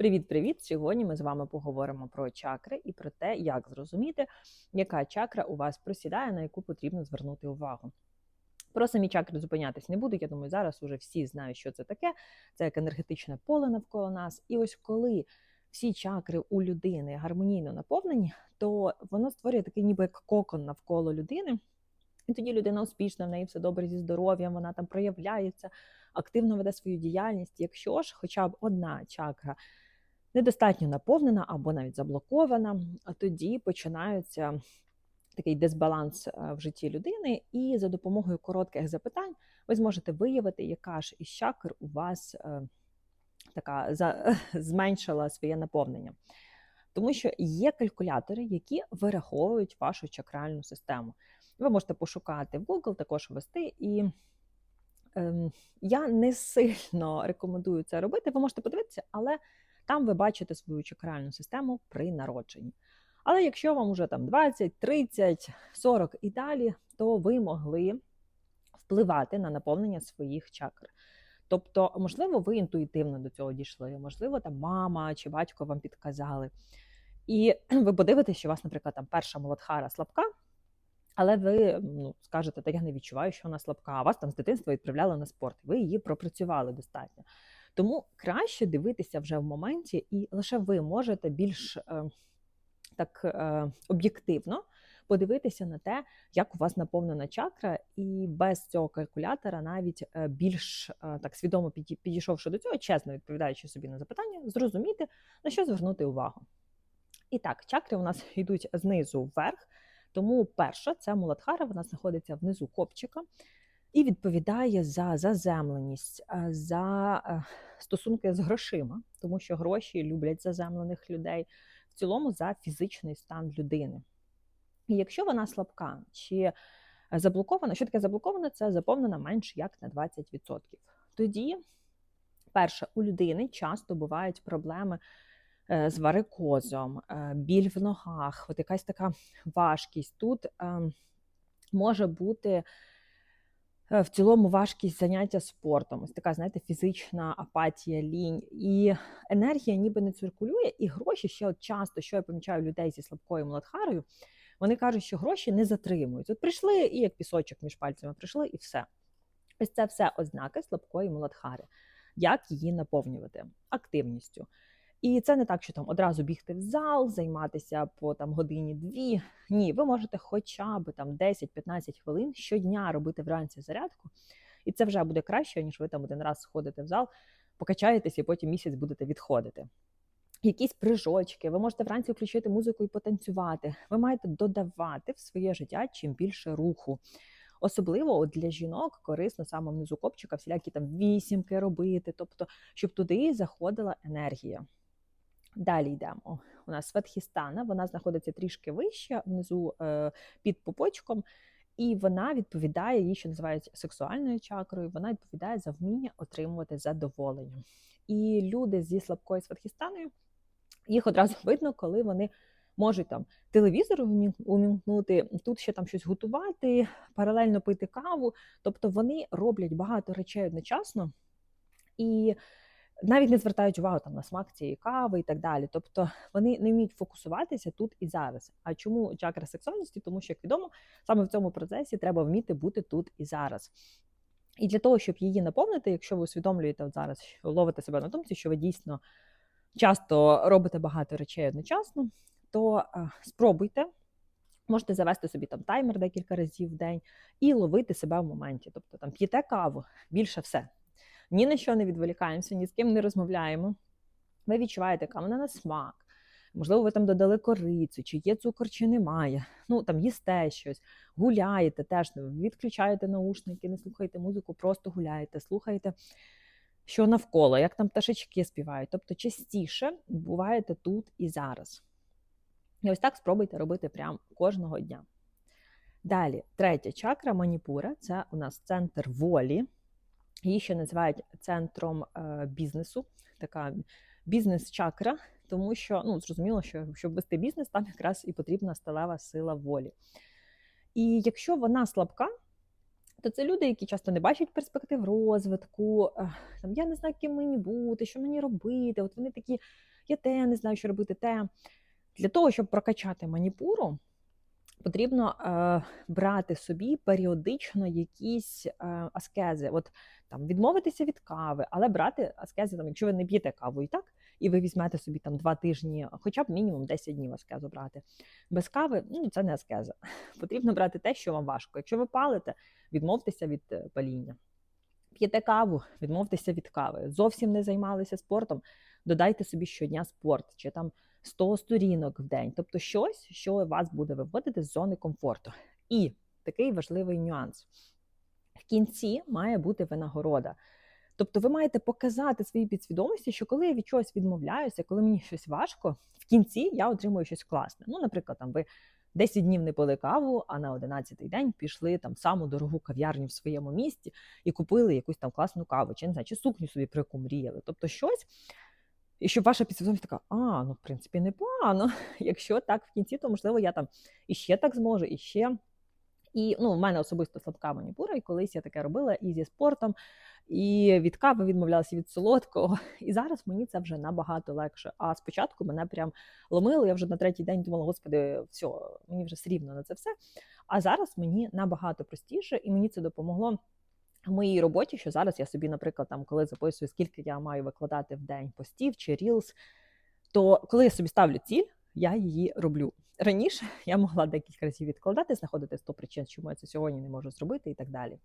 Привіт-привіт! Сьогодні ми з вами поговоримо про чакри і про те, як зрозуміти, яка чакра у вас просідає, на яку потрібно звернути увагу. Про самі чакри зупинятись не буду. Я думаю, зараз уже всі знають, що це таке. Це як енергетичне поле навколо нас. І ось коли всі чакри у людини гармонійно наповнені, то воно створює такий ніби як кокон навколо людини. І тоді людина успішна, в неї все добре зі здоров'ям, вона там проявляється, активно веде свою діяльність. Якщо ж хоча б одна чакра недостатньо наповнена або навіть заблокована, тоді починаються такий дисбаланс е, в житті людини, і за допомогою коротких запитань ви зможете виявити, яка ж із чакр у вас е, така за, зменшила своє наповнення. Тому що є калькулятори, які вираховують вашу чакральну систему. Ви можете пошукати в Google, також ввести. І ем, я не сильно рекомендую це робити. Ви можете подивитися, але там ви бачите свою чакральну систему при народженні. Але якщо вам вже там 20, 30, 40 і далі, то ви могли впливати на наповнення своїх чакр. Тобто, можливо, ви інтуїтивно до цього дійшли, можливо, там мама чи батько вам підказали. І ви подивитесь, що у вас, наприклад, там перша молодхара слабка, але ви ну, скажете, та я не відчуваю, що вона слабка, а вас там з дитинства відправляли на спорт. Ви її пропрацювали достатньо. Тому краще дивитися вже в моменті, і лише ви можете більш е, так е, об'єктивно подивитися на те, як у вас наповнена чакра, і без цього калькулятора, навіть е, більш так свідомо підійшовши до цього, чесно відповідаючи собі на запитання, зрозуміти, на що звернути увагу. І так, чакри у нас йдуть знизу вверх. Тому перша це муладхара, вона знаходиться внизу копчика і відповідає за заземленість, е, за е, стосунки з грошима, тому що гроші люблять заземлених людей, в цілому за фізичний стан людини. І якщо вона слабка чи заблокована, що таке заблокована, це заповнена менш як на 20%. Тоді, перше, у людини часто бувають проблеми е, з варикозом, біль в ногах, от якась така важкість. Тут ем, може бути в цілому важкість заняття спортом, ось така, знаєте, фізична апатія, лінь. І енергія ніби не циркулює, і гроші ще от часто, що я помічаю людей зі слабкою младхарою, вони кажуть, що гроші не затримують. От прийшли і як пісочок між пальцями прийшли, і все. Ось це все ознаки слабкої младхари. Як її наповнювати активністю. І це не так, що там одразу бігти в зал, займатися по там годині-дві. Ні, ви можете хоча б там 10-15 хвилин щодня робити вранці зарядку, і це вже буде краще, ніж ви там один раз сходите в зал, покачаєтесь і потім місяць будете відходити. Якісь прижочки, ви можете вранці включити музику і потанцювати. Ви маєте додавати в своє життя чим більше руху. Особливо от для жінок корисно саме внизу копчика всілякі там вісімки робити, тобто, щоб туди заходила енергія. Далі йдемо. У нас Светхістана, вона знаходиться трішки вище, внизу е, під пупочком, і вона відповідає їй, що називають сексуальною чакрою, вона відповідає за вміння отримувати задоволення. І люди зі слабкою Светхістаною, їх одразу видно, коли вони можуть там телевізор умімкнути, тут ще там щось готувати, паралельно пити каву. Тобто вони роблять багато речей одночасно. І навіть не звертають увагу там на смак цієї кави і так далі. Тобто вони не вміють фокусуватися тут і зараз. А чому чакра сексуальності? Тому що, як відомо, саме в цьому процесі треба вміти бути тут і зараз. І для того, щоб її наповнити, якщо ви усвідомлюєте от зараз, що ловите себе на думці, що ви дійсно часто робите багато речей одночасно, то е, спробуйте. Можете завести собі там таймер декілька разів в день і ловити себе в моменті. Тобто там п'єте каву, більше все ні на що не відволікаємося, ні з ким не розмовляємо. Ви відчуваєте, яка вона на смак. Можливо, ви там додали корицю, чи є цукор, чи немає. Ну там їсте щось, гуляєте теж, відключаєте наушники, не слухаєте музику, просто гуляєте, слухаєте, що навколо, як там пташечки співають. Тобто частіше буваєте тут і зараз. І ось так спробуйте робити прямо кожного дня. Далі, третя чакра маніпура це у нас центр волі. Її ще називають центром е, бізнесу, така бізнес-чакра, тому що ну, зрозуміло, що щоб вести бізнес, там якраз і потрібна сталева сила волі. І якщо вона слабка, то це люди, які часто не бачать перспектив розвитку, е, там я не знаю, ким мені бути, що мені робити. От вони такі, я те не знаю, що робити, те. Для того, щоб прокачати маніпуру, потрібно е, брати собі періодично якісь е, аскези. От там відмовитися від кави, але брати аскези, там, якщо ви не п'єте каву і так, і ви візьмете собі там два тижні, хоча б мінімум 10 днів аскезу брати. Без кави, ну це не аскеза. Потрібно брати те, що вам важко. Якщо ви палите, відмовтеся від е, паління. П'єте каву, відмовтеся від кави. Зовсім не займалися спортом. Додайте собі щодня спорт чи там 100 сторінок в день, тобто щось, що вас буде виводити з зони комфорту. І такий важливий нюанс: в кінці має бути винагорода. Тобто, ви маєте показати своїй підсвідомості, що коли я від чогось відмовляюся, коли мені щось важко, в кінці я отримую щось класне. Ну, наприклад, там ви 10 днів не пили каву, а на 11-й день пішли там саму дорогу кав'ярню в своєму місті і купили якусь там класну каву, чи не знаю, чи сукню собі про яку мріяли. Тобто щось. І щоб ваша підсвідомість така, а, ну в принципі, непогано. Якщо так в кінці, то можливо я там іще так зможу, і ще. І ну, в мене особисто слабка маніпура, і колись я таке робила і зі спортом, і від кави відмовлялася від солодкого. І зараз мені це вже набагато легше. А спочатку мене прям ломило. Я вже на третій день думала, господи, все, мені вже все рівно на це все. А зараз мені набагато простіше, і мені це допомогло. В моїй роботі, що зараз я собі, наприклад, там, коли записую, скільки я маю викладати в день постів чи рілс, то коли я собі ставлю ціль, я її роблю. Раніше я могла декілька разів відкладати, знаходити 100 причин, чому я це сьогодні не можу зробити, і так далі.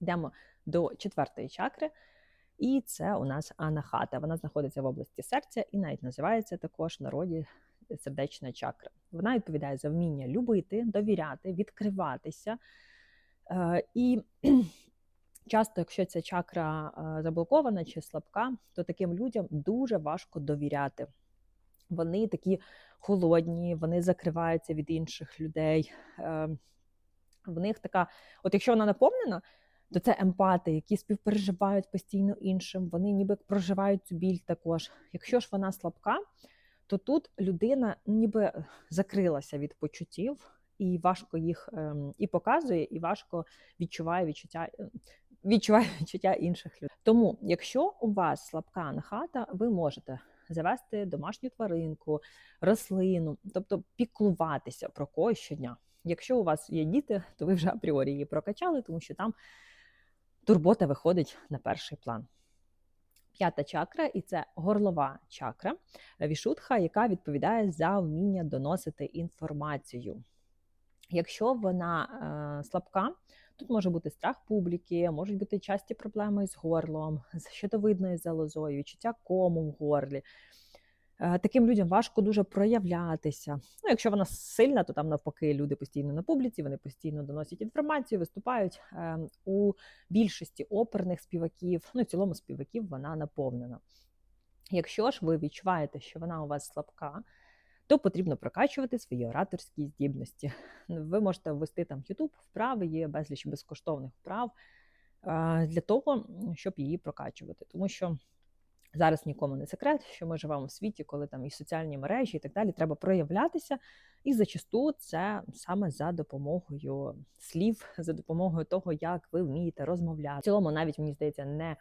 Йдемо до четвертої чакри, і це у нас анахата. Вона знаходиться в області серця і навіть називається також в народі сердечна чакра. Вона відповідає за вміння любити, довіряти, відкриватися. Е, І часто, якщо ця чакра е, заблокована чи слабка, то таким людям дуже важко довіряти. Вони такі холодні, вони закриваються від інших людей. Е, В них така, от якщо вона наповнена, то це емпати, які співпереживають постійно іншим, вони ніби проживають цю біль також. Якщо ж вона слабка, то тут людина ніби закрилася від почуттів, і важко їх ем, і показує, і важко відчуває відчуття. Е, відчуває відчуття інших людей. Тому, якщо у вас слабка хата, ви можете завести домашню тваринку, рослину, тобто піклуватися про когось щодня. Якщо у вас є діти, то ви вже апріорі її прокачали, тому що там турбота виходить на перший план. П'ята чакра, і це горлова чакра вішутха, яка відповідає за вміння доносити інформацію. Якщо вона е, слабка, тут може бути страх публіки, можуть бути часті проблеми з горлом, з щитовидною залозою, відчуття кому в горлі. Е, таким людям важко дуже проявлятися. Ну, Якщо вона сильна, то там навпаки люди постійно на публіці, вони постійно доносять інформацію, виступають. Е, у більшості оперних співаків, ну в цілому співаків вона наповнена. Якщо ж ви відчуваєте, що вона у вас слабка, то потрібно прокачувати свої ораторські здібності. Ви можете ввести там YouTube вправи, є безліч безкоштовних вправ для того, щоб її прокачувати. Тому що зараз нікому не секрет, що ми живемо в світі, коли там і соціальні мережі, і так далі, треба проявлятися. І зачасту це саме за допомогою слів, за допомогою того, як ви вмієте розмовляти. В цілому, навіть мені здається, не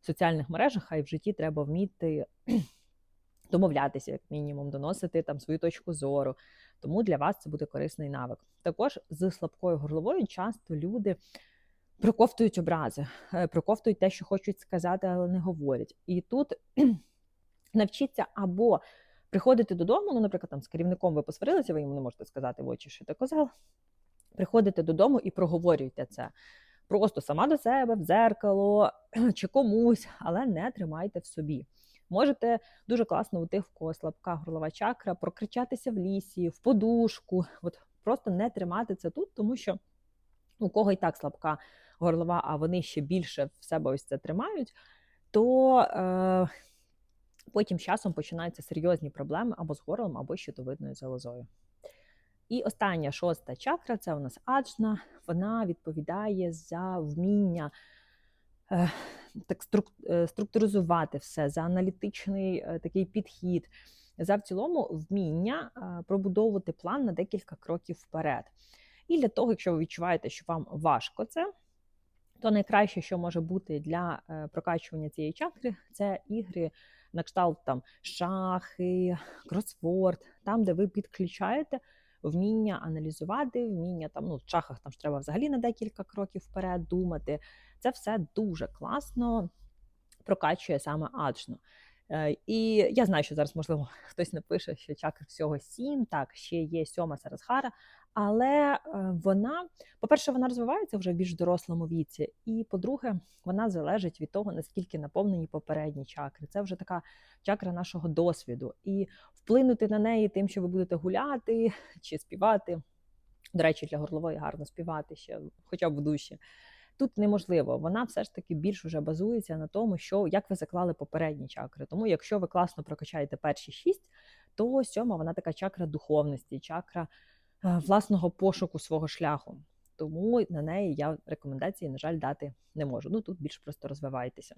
в соціальних мережах, а й в житті треба вміти домовлятися, як мінімум, доносити там свою точку зору. Тому для вас це буде корисний навик. Також з слабкою горловою часто люди проковтують образи, е, проковтують те, що хочуть сказати, але не говорять. І тут навчіться або приходити додому, ну, наприклад, там з керівником ви посварилися, ви йому не можете сказати в очі, що ти казав. Приходите додому і проговорюйте це. Просто сама до себе, в дзеркало чи комусь, але не тримайте в собі. Можете дуже класно у тих, кого слабка горлова чакра, прокричатися в лісі, в подушку. От Просто не тримати це тут, тому що у кого і так слабка горлова, а вони ще більше в себе ось це тримають, то е, потім з часом починаються серйозні проблеми або з горлом, або щитовидною залозою. І остання шоста чакра це у нас аджна. Вона відповідає за вміння так е, структуризувати все, за аналітичний е, такий підхід, за в цілому вміння пробудовувати план на декілька кроків вперед. І для того, якщо ви відчуваєте, що вам важко це, то найкраще, що може бути для е, прокачування цієї чакри, це ігри на кшталт там шахи, кросворд, там, де ви підключаєте вміння аналізувати, вміння там, ну, в чахах там ж треба взагалі на декілька кроків вперед думати. Це все дуже класно прокачує саме аджну. Е, І я знаю, що зараз, можливо, хтось напише, що чакр всього сім, так, ще є сьома Сарасхара, але е, вона, по-перше, вона розвивається вже в більш дорослому віці, і по-друге, вона залежить від того, наскільки наповнені попередні чакри. Це вже така чакра нашого досвіду. І вплинути на неї тим, що ви будете гуляти чи співати. До речі, для горлової гарно співати ще, хоча б в душі. Тут неможливо, вона все ж таки більш уже базується на тому, що як ви заклали попередні чакри. Тому, якщо ви класно прокачаєте перші шість, то сьома вона така чакра духовності, чакра е, власного пошуку свого шляху. Тому на неї я рекомендації, на жаль, дати не можу. Ну тут більш просто розвивайтеся.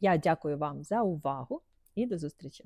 Я дякую вам за увагу і до зустрічі!